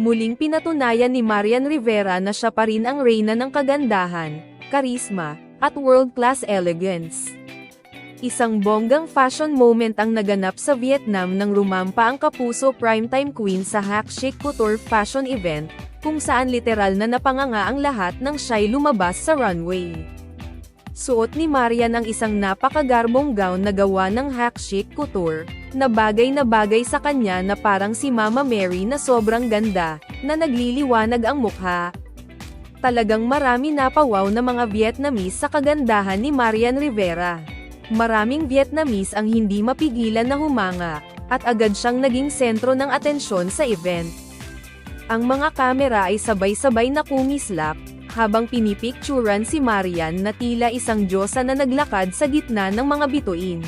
Muling pinatunayan ni Marian Rivera na siya pa rin ang reyna ng kagandahan, karisma, at world-class elegance. Isang bonggang fashion moment ang naganap sa Vietnam nang rumampa ang kapuso primetime queen sa Hack Chic Couture fashion event, kung saan literal na napanganga ang lahat ng siya'y lumabas sa runway. Suot ni Marian ang isang napakagarbong gown na gawa ng Hack Chic Couture, na bagay na bagay sa kanya na parang si Mama Mary na sobrang ganda, na nagliliwanag ang mukha. Talagang marami napawaw na mga Vietnamese sa kagandahan ni Marian Rivera. Maraming Vietnamese ang hindi mapigilan na humanga, at agad siyang naging sentro ng atensyon sa event. Ang mga kamera ay sabay-sabay na kumislap, habang pinipicturan si Marian na tila isang diyosa na naglakad sa gitna ng mga bituin.